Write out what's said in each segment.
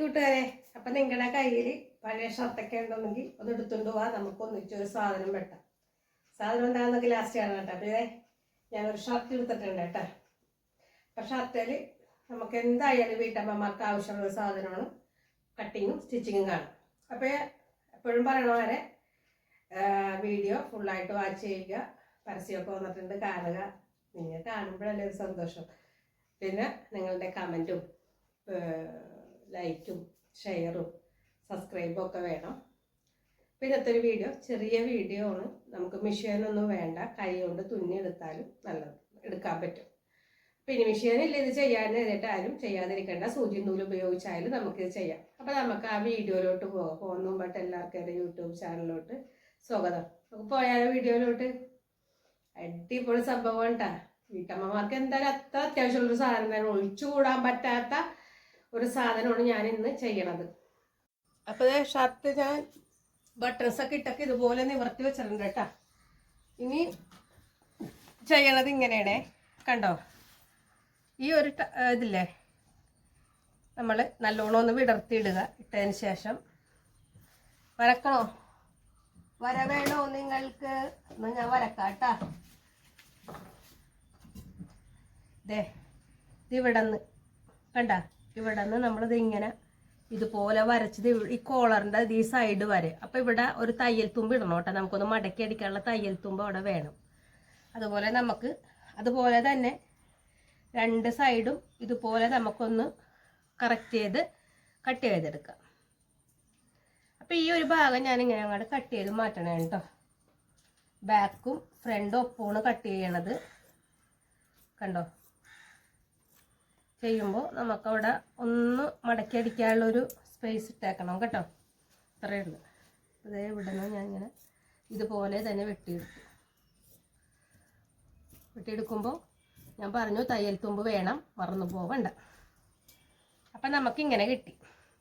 കൂട്ടുകാരെ അപ്പൊ നിങ്ങളുടെ കയ്യിൽ പഴയ ഷർട്ടൊക്കെ ഉണ്ടെങ്കിൽ ഒന്ന് എടുത്തുകൊണ്ട് പോവാ നമുക്ക് ഒന്നിച്ചൊരു സാധനം വെട്ടാം. സാധനം എന്താണെന്നൊക്കെ ലാസ്റ്റ് ആണ് കേട്ടോ. അപ്പൊ ഒരു ഷർട്ട് എടുത്തിട്ടുണ്ട് കേട്ടോ. അപ്പൊ ഷർട്ടിൽ നമുക്ക് എന്തായാലും വീട്ടമ്മമാർക്ക് ആവശ്യമുള്ള സാധനമാണ്. കട്ടിങ്ങും സ്റ്റിച്ചിങ്ങും കാണും. അപ്പൊ എപ്പോഴും പറയണ പോലെ വീഡിയോ ഫുള്ളായിട്ട് വാച്ച് ചെയ്യുക. പരസ്യമൊക്കെ വന്നിട്ടുണ്ട്. കാണുക. നിങ്ങൾ കാണുമ്പോഴല്ലേ ഒരു സന്തോഷം. പിന്നെ നിങ്ങളുടെ കമന്റും ലൈക്കും ഷെയറും സബ്സ്ക്രൈബും ഒക്കെ വേണം. പിന്നത്തെ ഒരു വീഡിയോ ചെറിയ വീഡിയോ ആണ്. നമുക്ക് മെഷീനൊന്നും വേണ്ട. കൈ കൊണ്ട് തുന്നി എടുത്താലും നല്ലത്. എടുക്കാൻ പറ്റും. പിന്നെ മെഷീനില്ല ഇത് ചെയ്യാനായിട്ടായാലും ചെയ്യാതിരിക്കേണ്ട. സൂചി നൂൽ ഉപയോഗിച്ചായാലും നമുക്കിത് ചെയ്യാം. അപ്പം നമുക്ക് ആ വീഡിയോയിലോട്ട് പോകാം പോകുന്ന മുമ്പായിട്ട് എല്ലാവർക്കും എന്റെ യൂട്യൂബ് ചാനലിലോട്ട് സ്വാഗതം. നമുക്ക് പോയാലോ വീഡിയോയിലോട്ട്? അടിപൊളി സംഭവം ഉണ്ടാ വീട്ടമ്മമാർക്ക് എന്തായാലും അത്ര അത്യാവശ്യമുള്ളൊരു സാധനം ഒഴിച്ചുകൂടാൻ പറ്റാത്ത ഒരു സാധനമാണ് ഞാൻ ഇന്ന് ചെയ്യണത് അപ്പോൾ ഷർട്ട് ഞാൻ ബട്ടൺസൊക്കെ ഇട്ടൊക്കെ ഇതുപോലെ നിവർത്തി വെച്ചിട്ടുണ്ട് കേട്ടാ. ഇനി ചെയ്യണത് ഇങ്ങനെയാണേ. കണ്ടോ? ഈ ഒരു ഇതില്ലേ? നമ്മൾ നല്ലോണം ഒന്ന് വിടർത്തിയിടുക. ഇട്ടതിന് ശേഷം വരക്കണോ? വര വേണോ നിങ്ങൾക്ക്? എന്നാൽ ഞാൻ വരക്കാം കേട്ടാ. ദേ നിന്ന് കണ്ട? ഇവിടെ നിന്ന് നമ്മളിത് ഇങ്ങനെ ഇതുപോലെ വരച്ചത് ഈ കോളറിന്റെ ഈ സൈഡ് വരെ. അപ്പം ഇവിടെ ഒരു തയ്യൽ തുമ്പ് ഇടണം കേട്ടോ. നമുക്കൊന്ന് മടക്കി അടിക്കാനുള്ള തയ്യൽ തുമ്പ് അവിടെ വേണം. അതുപോലെ നമുക്ക് അതുപോലെ തന്നെ രണ്ട് സൈഡും ഇതുപോലെ നമുക്കൊന്ന് കറക്റ്റ് ചെയ്ത് കട്ട് ചെയ്തെടുക്കാം. അപ്പം ഈ ഒരു ഭാഗം ഞാൻ ഇങ്ങനെ അങ്ങോട്ട് കട്ട് ചെയ്ത് മാറ്റണേ കേട്ടോ. ബാക്കും ഫ്രണ്ടും ഒപ്പമാണ് കട്ട് ചെയ്യണത്. കണ്ടോ? ചെയ്യുമ്പോൾ നമുക്കവിടെ ഒന്ന് മടക്കി അടിക്കാനുള്ളൊരു സ്പേസ് ഇട്ടേക്കണം കേട്ടോ. ഇത്രയേ ഉള്ളൂ. അതേ ഇവിടെ നിന്ന് ഇങ്ങനെ ഇതുപോലെ തന്നെ വെട്ടിയെടുത്തു. വെട്ടിയെടുക്കുമ്പോൾ ഞാൻ പറഞ്ഞു തയ്യൽ തുമ്പ് വേണം മറന്നു പോവണ്ട. അപ്പം നമുക്കിങ്ങനെ കിട്ടി.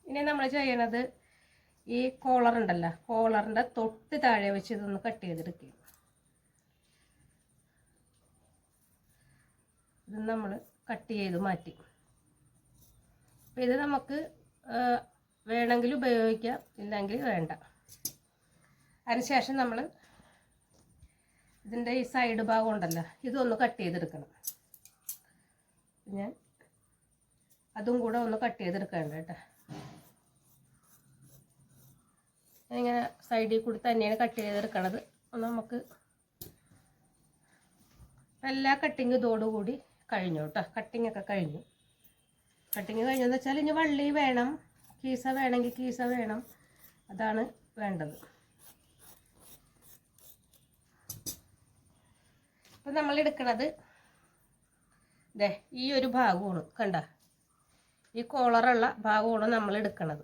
ഇനി നമ്മൾ ചെയ്യണത് ഈ കോളർ ഉണ്ടല്ലോ കോളറിന്റെ തൊട്ട് താഴെ വെച്ച് ഇതൊന്ന് കട്ട് ചെയ്തെടുക്കുക ഇത് നമ്മൾ കട്ട് ചെയ്ത് മാറ്റി. ഇത് നമുക്ക് വേണമെങ്കിൽ ഉപയോഗിക്കാം ഇല്ലെങ്കിൽ വേണ്ട. അതിനുശേഷം നമ്മൾ ഇതിന്റെ ഈ സൈഡ് ഭാഗം ഉണ്ടല്ലോ ഇതൊന്ന് കട്ട് ചെയ്തെടുക്കണം. ഞാൻ അതും കൂടെ ഒന്ന് കട്ട് ചെയ്തെടുക്കേണ്ട കേട്ടോ. ഇങ്ങനെ സൈഡിൽ കൂടി തന്നെയാണ് കട്ട് ചെയ്തെടുക്കണത്. നമുക്ക് എല്ലാ കട്ടിങ് ഇതോടുകൂടി കഴിഞ്ഞു കേട്ടോ. കട്ടിങ്ങൊക്കെ കഴിഞ്ഞു. കട്ടിങ് കഴിഞ്ഞെന്ന് വെച്ചാൽ ഇനി വള്ളി വേണം കീസ വേണമെങ്കിൽ കീസ വേണം. അതാണ് വേണ്ടത്. അപ്പം നമ്മൾ എടുക്കണത് ദേ ഈ ഒരു ഭാഗമാണ് കണ്ട? ഈ കോളറുള്ള ഭാഗമാണ് നമ്മൾ എടുക്കണത്.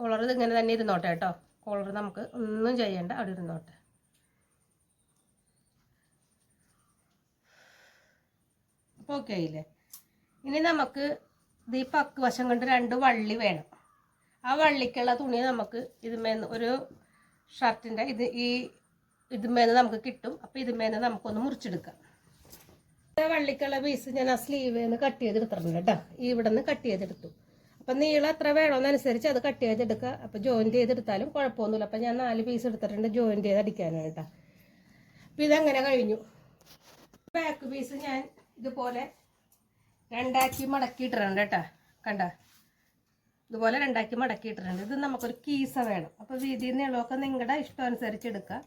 കോളർ ഇതിങ്ങനെ തന്നെ ഇരുന്നോട്ടെ കേട്ടോ. കോളർ നമുക്ക് ഒന്നും ചെയ്യേണ്ട അവിടെ ഇരുന്നോട്ടെ. അപ്പോൾ ഓക്കെ ആയില്ലേ ഇനി നമുക്ക് ഇത് ഈ പക്ക് വശം കൊണ്ട് രണ്ട് വള്ളി വേണം. ആ വള്ളിക്കുള്ള തുണി നമുക്ക് ഇതുമേന്ന് ഒരു ഷർട്ടിന്റെ ഇത് ഈ ഇതുമേന്ന് നമുക്ക് കിട്ടും. അപ്പോൾ ഇതുമേന്ന് നമുക്കൊന്ന് മുറിച്ചെടുക്കാം. വള്ളിക്കുള്ള പീസ് ഞാൻ ആ സ്ലീവേന്ന് കട്ട് ചെയ്തെടുത്തിട്ടുണ്ട് കേട്ടോ ഈ ഇവിടെ നിന്ന് കട്ട് ചെയ്തെടുത്തു. അപ്പം നീളം എത്ര വേണമെന്നനുസരിച്ച് അത് കട്ട് ചെയ്തെടുക്കുക. അപ്പം ജോയിന്റ് ചെയ്തെടുത്താലും കുഴപ്പമൊന്നുമില്ല. അപ്പം ഞാൻ നാല് പീസ് എടുത്തിട്ടുണ്ട് ജോയിന്റ് ചെയ്ത് അടിക്കാനാണ് കേട്ടോ അപ്പം ഇതങ്ങനെ കഴിഞ്ഞു? ബാക്ക് പീസ് ഞാൻ ഇതുപോലെ രണ്ടാക്കി മടക്കിയിട്ടിട്ടുണ്ട് കേട്ടോ. കണ്ട? ഇതുപോലെ രണ്ടാക്കി മടക്കിയിട്ടിട്ടുണ്ട്. ഇത് നമുക്കൊരു കീസ വേണം. അപ്പോൾ വീതി നീളമൊക്കെ നിങ്ങളുടെ ഇഷ്ടം അനുസരിച്ച് എടുക്കുക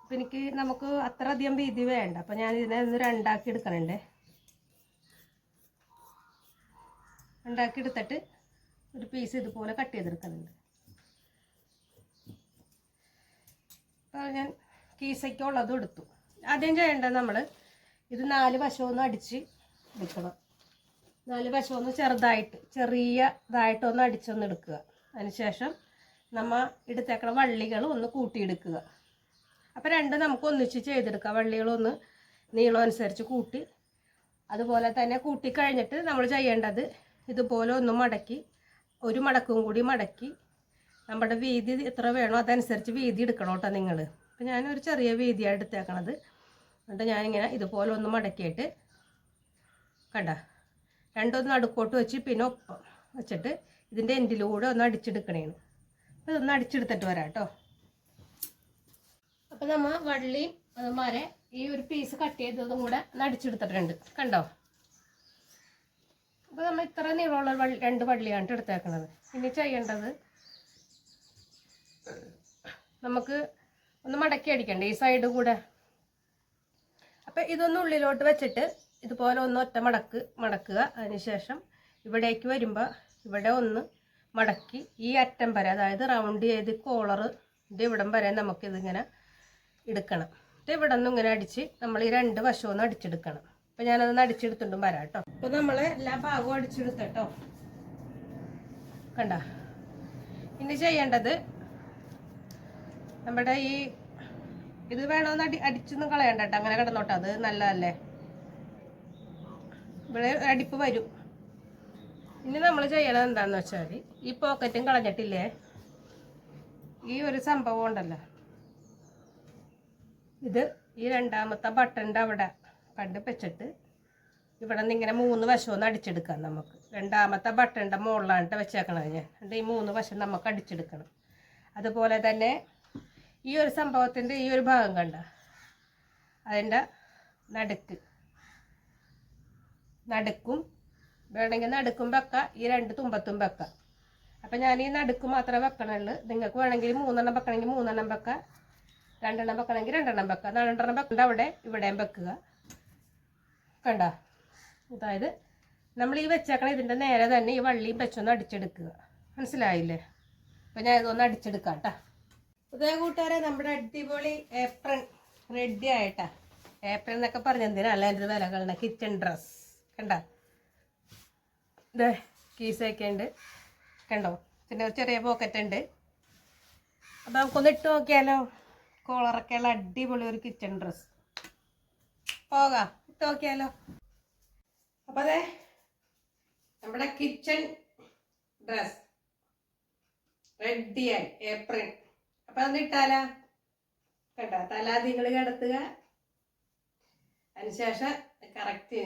അപ്പം എനിക്ക് നമുക്ക് അത്ര അധികം വീതി വേണ്ട. അപ്പം ഞാൻ ഇതിനെ ഒന്ന് രണ്ടാക്കി എടുക്കണുണ്ടേ. രണ്ടാക്കി എടുത്തിട്ട് ഒരു പീസ് ഇതുപോലെ കട്ട് ചെയ്തെടുക്കുന്നുണ്ട് അപ്പോൾ ഞാൻ കീസയ്ക്കുള്ളതും എടുത്തു. ആദ്യം ചെയ്യേണ്ടത് നമ്മൾ ഇത് നാല് വശമൊന്ന് അടിച്ച് എടുക്കണം. നാല് വശമൊന്ന് ചെറുതായിട്ട് ചെറിയ ഇതായിട്ടൊന്ന് അടിച്ചൊന്ന് എടുക്കുക. അതിനുശേഷം നമ്മൾ എടുത്തേക്കണ വള്ളികൾ ഒന്ന് കൂട്ടിയെടുക്കുക. അപ്പോൾ രണ്ട് നമുക്ക് ഒന്നിച്ച് ചെയ്തെടുക്കാം. വള്ളികളൊന്ന് നീളം അനുസരിച്ച് കൂട്ടി അതുപോലെ തന്നെ കൂട്ടി കഴിഞ്ഞിട്ട് നമ്മൾ ചെയ്യേണ്ടത് ഇതുപോലെ ഒന്ന് മടക്കി ഒരു മടക്കും കൂടി മടക്കി. നമ്മുടെ വീതി എത്ര വേണോ അതനുസരിച്ച് വീതി എടുക്കണം കേട്ടോ നിങ്ങൾ അപ്പം ഞാനൊരു ചെറിയ വീതിയാണ് എടുത്തേക്കണത്. എന്നിട്ട് ഞാനിങ്ങനെ ഇതുപോലെ ഒന്ന് മടക്കിയിട്ട് കണ്ട. രണ്ടൊന്ന് അടുക്കോട്ട് വെച്ച് പിന്നെ ഒപ്പം വെച്ചിട്ട് ഇതിന്റെ എൻഡിലൂടെ ഒന്ന് അടിച്ചെടുക്കണേന്ന് അപ്പോൾ ഇതൊന്ന് അടിച്ചെടുത്തിട്ട് വരാം കേട്ടോ. അപ്പോൾ നമ്മൾ വള്ളിയും അതുമാരെ ഈ ഒരു പീസ് കട്ട് ചെയ്തതും കൂടെ ഒന്ന് അടിച്ചെടുത്തിട്ടുണ്ട്. കണ്ടോ? അപ്പോൾ നമ്മൾ ഇത്ര നീളമുള്ള വള്ളി രണ്ട് വള്ളിയാണ് എടുത്തേക്കണത്. ഇനി ചെയ്യേണ്ടത് നമുക്ക് ഒന്ന് മടക്കി അടിക്കണ്ടേ ഈ സൈഡ് കൂടെ? അപ്പം ഇതൊന്ന് ഉള്ളിലോട്ട് വെച്ചിട്ട് ഇതുപോലെ ഒന്ന് ഒറ്റ മടക്ക് മടക്കുക. അതിനുശേഷം ഇവിടേക്ക് വരുമ്പോൾ ഇവിടെ ഒന്ന് മടക്കി ഈ അറ്റം വരെ അതായത് റൗണ്ട് ചെയ്ത് കോളർ ഇത് ഇവിടം വരെ നമുക്കിതിങ്ങനെ എടുക്കണം. ഇത് ഇവിടെ നിന്ന് ഇങ്ങനെ അടിച്ച് നമ്മൾ ഈ രണ്ട് വശവും ഒന്ന് അടിച്ചെടുക്കണം. അപ്പം ഞാനതൊന്ന് അടിച്ചെടുത്തിട്ടും വരാം കേട്ടോ. അപ്പോൾ നമ്മൾ എല്ലാ ഭാഗവും അടിച്ചെടുത്തട്ടോ. കണ്ട? ഇനി ചെയ്യേണ്ടത് നമ്മുടെ ഈ ഇത് വേണമെന്ന് അടി അടിച്ചൊന്നും കളയണ്ട കേട്ടോ അങ്ങനെ കിടന്നോട്ടെ. അത് നല്ലതല്ലേ? ഇവിടെ അടിപ്പ് വരും. ഇനി നമ്മൾ ചെയ്യണത് എന്താണെന്ന് വെച്ചാൽ ഈ പോക്കറ്റും കളഞ്ഞിട്ടില്ലേ? ഈ ഒരു സംഭവം ഉണ്ടല്ലോ. ഇത് ഈ രണ്ടാമത്തെ ബട്ടന്റെ അവിടെ കണ്ട് വെച്ചിട്ട് ഇവിടെ നിന്ന് ഇങ്ങനെ മൂന്ന് വശം ഒന്ന് അടിച്ചെടുക്കാം നമുക്ക്. രണ്ടാമത്തെ ബട്ടന്റെ മുകളിലാണ് വെച്ചേക്കണത് ഞാൻ. ഈ മൂന്ന് വശം നമുക്ക് അടിച്ചെടുക്കണം. അതുപോലെ തന്നെ ഈ ഒരു സംഭവത്തിന്റെ ഈ ഒരു ഭാഗം കണ്ട. അതിന്റെ നടുക്ക്. നടുക്കും വേണമെങ്കിൽ നടുക്കും വെക്കാം ഈ രണ്ട് തുമ്പത്തും വെക്കാം. അപ്പം ഞാൻ ഈ നടുക്ക് മാത്രമേ വെക്കണുള്ളൂ. നിങ്ങൾക്ക് വേണമെങ്കിൽ മൂന്നെണ്ണം വെക്കണമെങ്കിൽ മൂന്നെണ്ണം വെക്കാം. രണ്ടെണ്ണം വെക്കണമെങ്കിൽ രണ്ടെണ്ണം വെക്കാം. രണ്ടെണ്ണം വെക്കേണ്ട അവിടെ ഇവിടെയും വെക്കുക. കണ്ട? അതായത് നമ്മൾ ഈ വെച്ചേക്കണ ഇതിന്റെ നേരെ തന്നെ ഈ വള്ളിയും വെച്ചൊന്ന് അടിച്ചെടുക്കുക. മനസ്സിലായില്ലേ? അപ്പം ഞാൻ ഇതൊന്ന് അടിച്ചെടുക്കാം കേട്ടോ. പുതിയ കൂട്ടുകാരെ നമ്മുടെ അടിപൊളി ഏപ്രൺ റെഡി ആയിട്ടാ. ഏപ്രൺ എന്നൊക്കെ പറഞ്ഞെന്തിനാ അല്ല എന്റെ വില കളണ കിച്ചൺ ഡ്രസ് കണ്ട? ഇതേ കീസൊക്കെ ഉണ്ട്. കണ്ടോ? പിന്നെ ഒരു ചെറിയ പോക്കറ്റ് ഉണ്ട്. അപ്പം നമുക്കൊന്ന് ഇട്ട് നോക്കിയാലോ? കോളറൊക്കെ ഉള്ള അടിപൊളി ഒരു കിച്ചൺ ഡ്രസ് പോകാം. ഇട്ട് നോക്കിയാലോ? അപ്പം അതെ നമ്മുടെ കിച്ചൺ ഡ്രസ് റെഡിയായി ഏപ്രിൽ അപ്പം അന്ന് ഇട്ടാലാ? കേട്ടോ തല നിങ്ങൾ കിടത്തുക. അതിനുശേഷം കറക്റ്റ്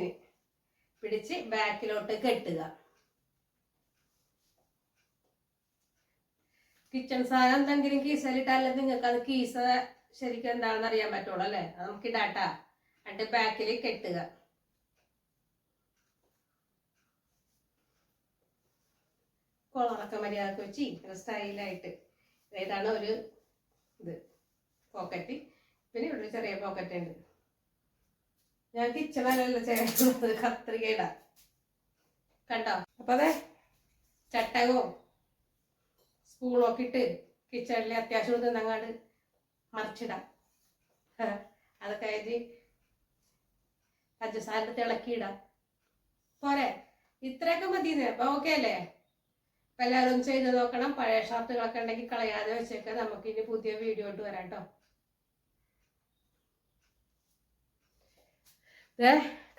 പിടിച്ച് ബാക്കിലോട്ട് കെട്ടുക. കിച്ചൺ സാധനം എന്തെങ്കിലും കീസലിട്ടാലേ നിങ്ങൾക്ക് അത് കീസ ശരിക്കും എന്താണെന്ന് അറിയാൻ പറ്റുള്ളൂ അല്ലേ? അത് നമുക്ക് ഇടാട്ടാ. എന്നിട്ട് ബാക്കിൽ കെട്ടുക. കൊളറൊക്കെ മര്യാദയ്ക്ക് വെച്ച് സ്റ്റൈലായിട്ട് ഇതാണ് ഒരു ഇത്? പോക്കറ്റ് പിന്നെ ഇവിടെ ചെറിയ പോക്കറ്റ് ഉണ്ട്. ഞാൻ കിച്ചണല്ല ചെയ്യുന്നത് കത്രികയുടെ കണ്ടോ? അപ്പൊ അതെ ചട്ടകവും സ്പൂണും ഒക്കെ ഇട്ട് കിച്ചണിലെ അത്യാവശ്യം തിന്നങ്ങാണ്ട് മറിച്ചിടാം. അതൊക്കെ കഴിഞ്ഞ് പഞ്ചസാരത്തെ ഇളക്കിയിടാം പോരെ? ഇത്രയൊക്കെ മതി അപ്പൊ ഓക്കെ അല്ലേ? അപ്പൊ എല്ലാവരും ചെയ്ത് നോക്കണം. പഴയ ഷർട്ടുകളൊക്കെ ഉണ്ടെങ്കിൽ കളയാതെ വെച്ചേക്കാം. നമുക്ക് ഇനി പുതിയ വീഡിയോ ഇട്ട് വരാം കേട്ടോ.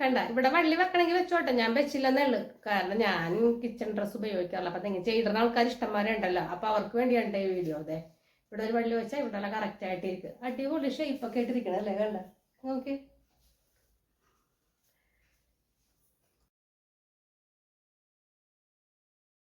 കണ്ട ഇവിടെ വള്ളി വെക്കണമെങ്കിൽ വെച്ചോട്ടെ. ഞാൻ വെച്ചില്ലെന്നേ ഉള്ളു. കാരണം ഞാൻ കിച്ചൺ ഡ്രസ്സ് ഉപയോഗിക്കാറില്ല. അപ്പൊ നിങ്ങൾ ചെയ്തിരുന്ന ആൾക്കാർ ഇഷ്ടംമാരുണ്ടല്ലോ. അപ്പൊ അവർക്ക് വേണ്ടിയാണ് ഈ വീഡിയോ. അതെ ഇവിടെ ഒരു വള്ളി വെച്ചാൽ ഇവിടെ കറക്റ്റ് ആയിട്ടിരിക്കും. അടിപൊളി ഷേപ്പൊക്കെ ആയിട്ടിരിക്കണം അല്ലേ കണ്ട? ഓക്കെ